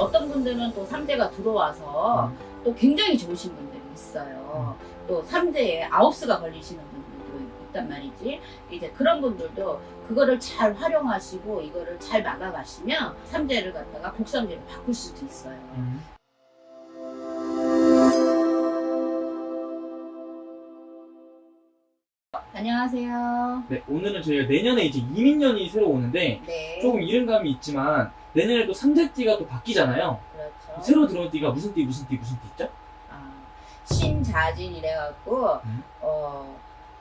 어떤 분들은 또 3대가 들어와서 음. 또 굉장히 좋으신 분들이 있어요. 또 3대에 아홉수가 걸리시는 분들도 있단 말이지. 이제 그런 분들도 그거를 잘 활용하시고 이거를 잘 막아가시면 3대를 갖다가 복삼대로 바꿀 수도 있어요. 안녕하세요. 네, 오늘은 저희가 내년에 이제 이민년이 새로 오는데 네. 조금 이른감이 있지만 내년에 또 3대띠가 또 바뀌잖아요. 그렇죠. 새로 들어온 띠가 무슨 띠, 무슨 띠, 무슨 띠 있죠? 아, 신자진 이래갖고 음. 어,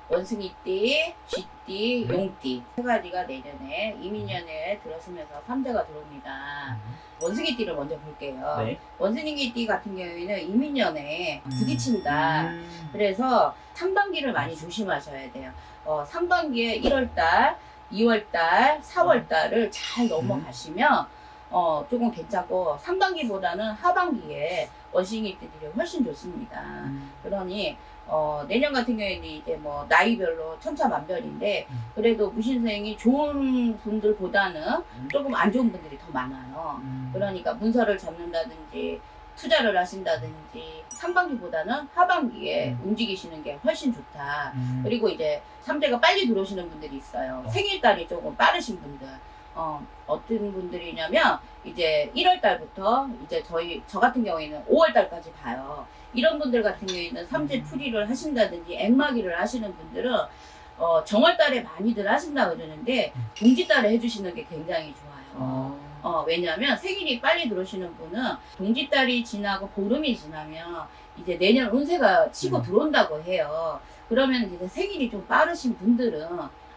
원숭이띠, 쥐띠, 네. 용띠 세 가지가 내년에 이민년에 들어서면서 3대가 들어옵니다. 원숭이띠를 먼저 볼게요. 네. 원숭이띠 같은 경우에는 이민년에 부딪힌다. 음. 그래서 상반기를 많이 조심하셔야 돼요. 어, 상반기에 1월달, 2월달, 4월달을 잘 넘어가시면 어, 조금 괜찮고 상반기보다는 하반기에 원숭이띠들이 훨씬 좋습니다. 음. 그러니 어, 내년 같은 경우에는 이제 뭐 나이별로 천차만별인데 음. 그래도 무신생이 좋은 분들보다는 음. 조금 안 좋은 분들이 더 많아요. 음. 그러니까 문서를 잡는다든지 투자를 하신다든지 상반기보다는 하반기에 음. 움직이시는 게 훨씬 좋다. 음. 그리고 이제 3대가 빨리 들어오시는 분들이 있어요. 어. 생일달이 조금 빠르신 분들. 어, 어떤 분들이냐면 이제 1월 달부터 이제 저희 저 같은 경우에는 5월 달까지 봐요. 이런 분들 같은 경우에는 삼재 음. 풀이를 하신다든지 앵마기를 하시는 분들은 어, 정월 달에 많이들 하신다 그러는데 음. 동지 달에 해주시는 게 굉장히 좋아요. 어. 어, 왜냐면 생일이 빨리 들어오시는 분은 동짓달이 지나고 보름이 지나면 이제 내년 운세가 치고 음. 들어온다고 해요. 그러면 이제 생일이 좀 빠르신 분들은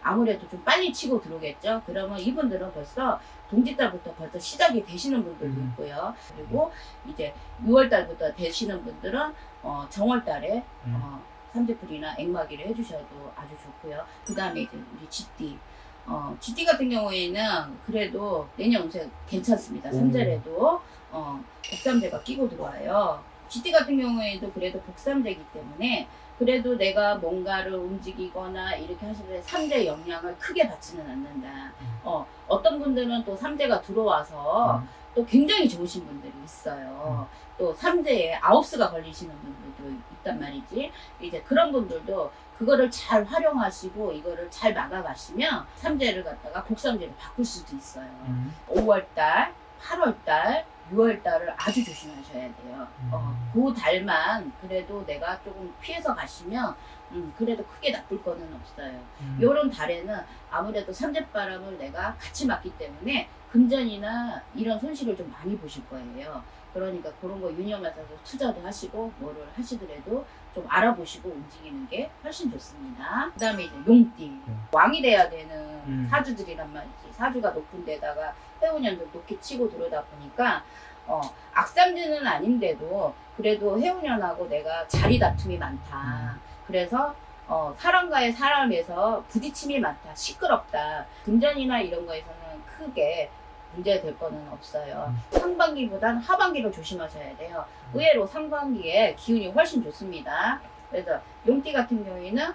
아무래도 좀 빨리 치고 들어오겠죠. 그러면 이분들은 벌써 동짓달부터 벌써 시작이 되시는 분들도 음. 있고요. 그리고 이제 6월 달부터 되시는 분들은 어, 정월 달에 음. 어, 삼재풀이나 앵마기를 해주셔도 아주 좋고요. 그 다음에 이제 우리 쥐띠. 어, 쥐띠 같은 경우에는 그래도 내년 운세 괜찮습니다. 오. 삼재래도 어, 복삼재가 끼고 들어와요. 쥐띠 같은 경우에도 그래도 복삼재이기 때문에 그래도 내가 뭔가를 움직이거나 이렇게 때 삼재 영향을 크게 받지는 않는다. 음. 어, 어떤 분들은 또 삼재가 들어와서 음. 또 굉장히 좋으신 분들이 있어요. 또 삼재에 아홉수가 걸리시는 분들도 있단 말이지. 이제 그런 분들도 그거를 잘 활용하시고 이거를 잘 막아가시면 삼재를 갖다가 복삼재로 바꿀 수도 있어요. 음. 5월달, 8월달, 6월달을 아주 조심하셔야 돼요. 어, 음. 그 달만 그래도 내가 조금 피해서 가시면 음, 그래도 크게 나쁠 거는 없어요. 음. 요런 달에는 아무래도 삼재바람을 내가 같이 맞기 때문에 금전이나 이런 손실을 좀 많이 보실 거예요. 그러니까 그런 거 유념해서 투자도 하시고 뭐를 하시더라도 좀 알아보시고 움직이는 게 훨씬 좋습니다. 그 다음에 이제 용띠. 왕이 돼야 되는 음. 사주들이란 말이지. 사주가 높은 데다가 해운년도 높게 치고 들어오다 보니까 어, 악삼지는 아닌데도 그래도 해운년하고 내가 자리 다툼이 많다. 그래서 어, 사람과의 사람에서 부딪힘이 많다. 시끄럽다. 금전이나 이런 거에서는 크게 문제될 거는 없어요. 상반기보단 하반기를 조심하셔야 돼요. 의외로 상반기에 기운이 훨씬 좋습니다. 그래서 용띠 같은 경우에는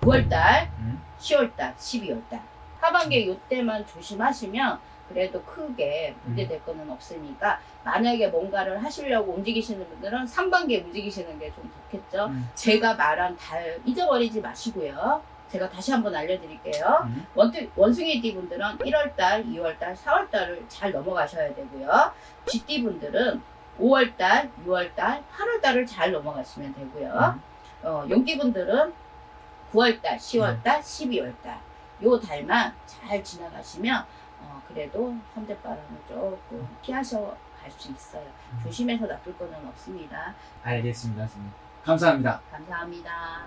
9월달, 음. 10월달, 12월달. 하반기에 요때만 조심하시면 그래도 크게 문제될 거는 없으니까 만약에 뭔가를 하시려고 움직이시는 분들은 상반기에 움직이시는 게 좀 좋겠죠. 음. 제가 말한 달 잊어버리지 마시고요. 제가 다시 한번 알려드릴게요. 음. 원투, 원숭이띠 분들은 1월달, 2월달, 4월달을 잘 넘어가셔야 되고요. 쥐띠 분들은 5월달, 6월달, 8월달을 잘 넘어가시면 되고요. 음. 어, 용띠 분들은 9월달, 10월달, 12월달 요 달만 잘 지나가시면 어, 그래도 삼재바람을 조금 피하셔 갈 수 있어요. 음. 조심해서 나쁠 거는 없습니다. 알겠습니다, 선생님. 감사합니다. 감사합니다.